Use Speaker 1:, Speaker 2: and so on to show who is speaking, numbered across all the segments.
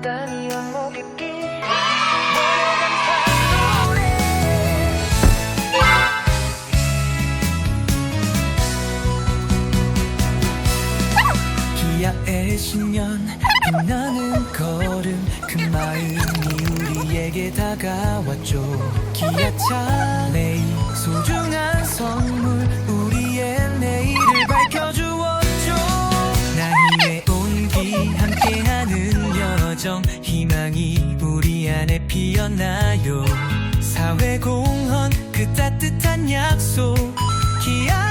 Speaker 1: 따뜻한 이 안목 깊이
Speaker 2: 기아의 신년 빛나는 걸음. 그 마음이 우리에게 다가왔죠. 기아차 레이 소중한 선물 피어나요. 사회공헌 그 따뜻한 약속. 기아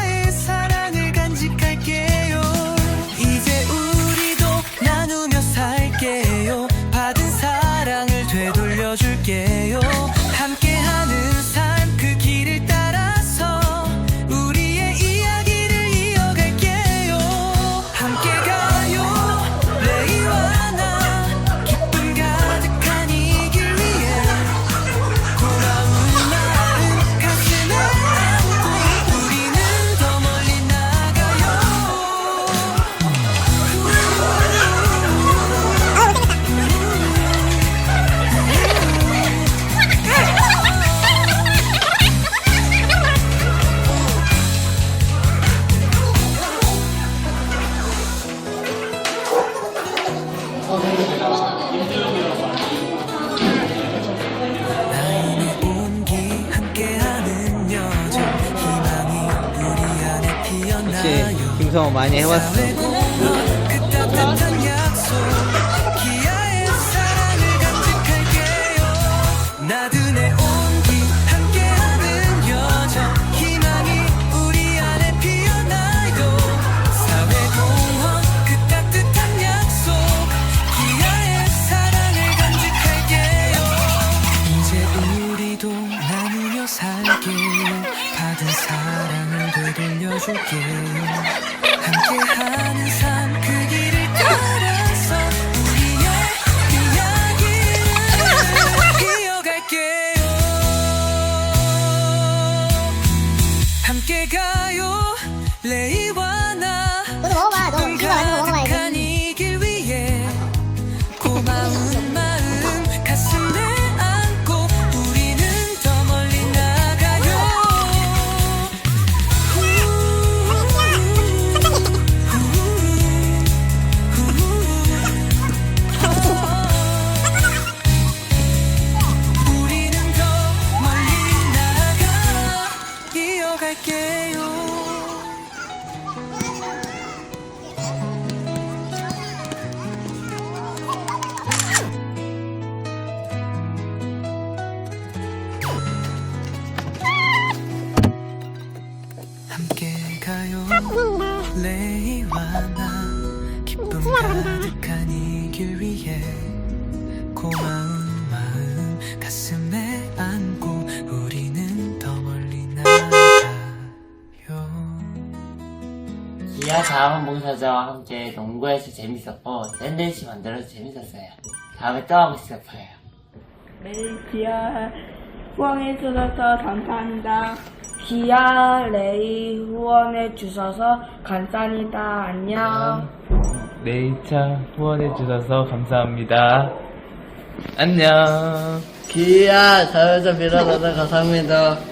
Speaker 3: 김성호 많이 해왔어?
Speaker 2: 되돌려줄게요 함께하는 삶 함께 가요 레이와 나 기쁨 가득한 이 길 위에 고마운 마음 가슴에 안고 우리는 더 멀리 나가요
Speaker 4: 기아 자원봉사자와 함께 농구해서 재밌었고 샌드위치 만들어서 재밌었어요. 다음에 또 하고 싶어요.
Speaker 5: 레이지아 후원해주셔서 감사합니다. 기아 레이 후원해 주셔서 감사합니다. 안녕.
Speaker 6: 네이차 후원해 주셔서 감사합니다. 안녕.
Speaker 7: 기아 자연사 밀어줘서 감사합니다.